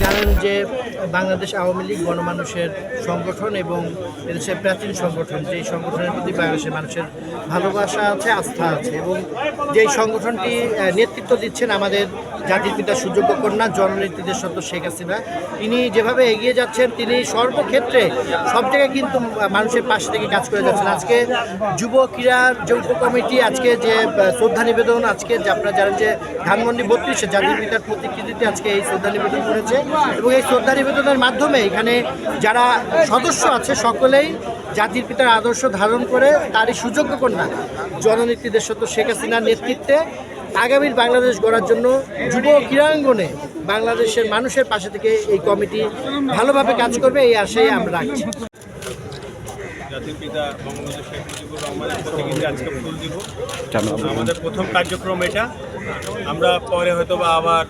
জানেন যে বাংলাদেশ আওয়ামী লীগ গণমানুষের সংগঠন এবং এদেশের প্রাচীন সংগঠন, যেই সংগঠনের প্রতি বাংলাদেশের মানুষের ভালোবাসা আছে, আস্থা আছে এবং যেই সংগঠনটি নেতৃত্ব দিচ্ছেন আমাদের জাতির পিতা সুযোগ্য কন্যা জননেত্রী দেশত শেখ হাসিনা। তিনি যেভাবে এগিয়ে যাচ্ছেন, তিনি সর্বক্ষেত্রে সব জায়গায় কিন্তু মানুষের পাশ থেকে কাজ করে যাচ্ছেন। আজকে যুব ক্রীড়ার যৌথ কমিটি, আজকে যে শ্রদ্ধা নিবেদন, আজকে আপনারা জানেন যে ধানমন্ডি বত্রিশে জাতির পিতার প্রতিকৃতিতে আজকে এই শ্রদ্ধা নিবেদন করেছে। এবং এই শ্রদ্ধা নিবেদনের মাধ্যমে এখানে যারা সদস্য আছে সকলেই জাতির পিতার আদর্শ ধারণ করে, তারই সুযোগ্য কন্যা। জননেত্রী দেশত শেখ হাসিনার নেতৃত্বে আগামীর বাংলাদেশ গড়ার জন্য যুব ক্রীড়াঙ্গনে বাংলাদেশের মানুষের পাশে থেকে এই কমিটি ভালোভাবে কাজ করবে এই আশাই আমরা রাখছি। জাতির পিতা বঙ্গবন্ধু শেখ মুজিবুর রহমানের প্রতিকৃতি আজকে ফুল দিব। আমাদের প্রথম কার্যক্রম এটা। আমরা পরে হয়তো বা আবার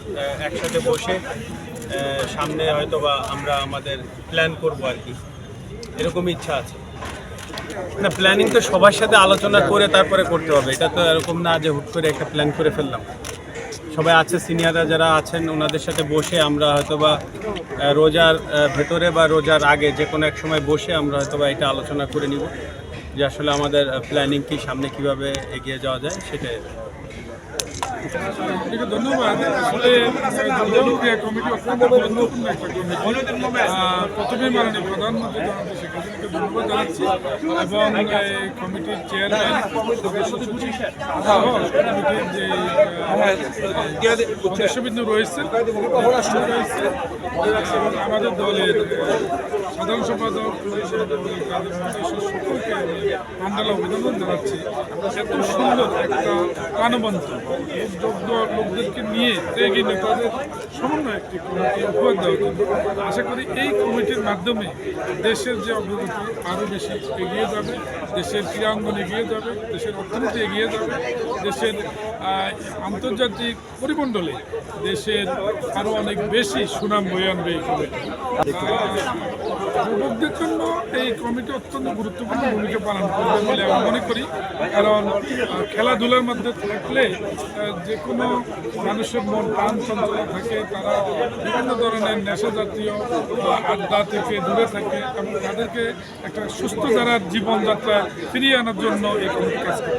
একসাথে বসে সামনে হয়তো বা আমরা আমাদের প্ল্যান করব আর কি। এরকম ইচ্ছা আছে। না প্ল্যানিং তো সবার সাথে আলোচনা করে তারপরে করতে হবে। এটা তো এরকম না যে হুট করে একটা প্ল্যান করে ফেললাম। সবাই আছে সিনিয়ররা যারা আছেন, ওনাদের সাথে বসে আমরা হয়তো বা রোজার ভেতরে বা রোজার আগে যে কোনো এক সময় বসে আমরা হয়তো বা এটা আলোচনা করে নিব যে আসলে আমাদের প্ল্যানিং কি, সামনে কীভাবে এগিয়ে যাওয়া যায়, সেটাই ধন্যবাদ। আসলে জনপ্রিয় কমিটি অত্যন্ত গুরুত্বপূর্ণ এবং এই কমিটির চেয়ারম্যান যে সদস্যবৃন্দ রয়েছে রয়েছে আমাদের দলের সাধারণ সম্পাদক সকলকে আমি অভিনন্দন জানাচ্ছি। এত সুন্দর একটা যোগ্য লোকদেরকে নিয়ে এগিয়ে নিয়ে তাদের সমন্বয় একটি কমিটি উপহার দেওয়ার জন্য আশা করি এই কমিটির মাধ্যমে দেশের যে অগ্রগতি আরও বেশি এগিয়ে যাবে, দেশের ক্রীড়াঙ্গন এগিয়ে যাবে, দেশের অর্থনীতি এগিয়ে যাবে, দেশের আন্তর্জাতিক পরিমণ্ডলে দেশের আরও অনেক বেশি সুনাম বয়ে আনবে এই কমিটি। যুবকদের জন্য এই কমিটি অত্যন্ত গুরুত্বপূর্ণ ভূমিকা পালন করবে বলে আমি মনে করি। কারণ খেলাধুলার মধ্যে থাকলে যে কোনো মানুষের মন প্রাণ চঞ্চলা থাকে, তারা বিভিন্ন ধরনের নেশা জাতীয় আড্ডা থেকে দূরে থাকে এবং তাদেরকে একটা সুস্থ ধারার জীবনযাত্রা ফিরিয়ে আনার জন্য এই কমিটি কাজ করে।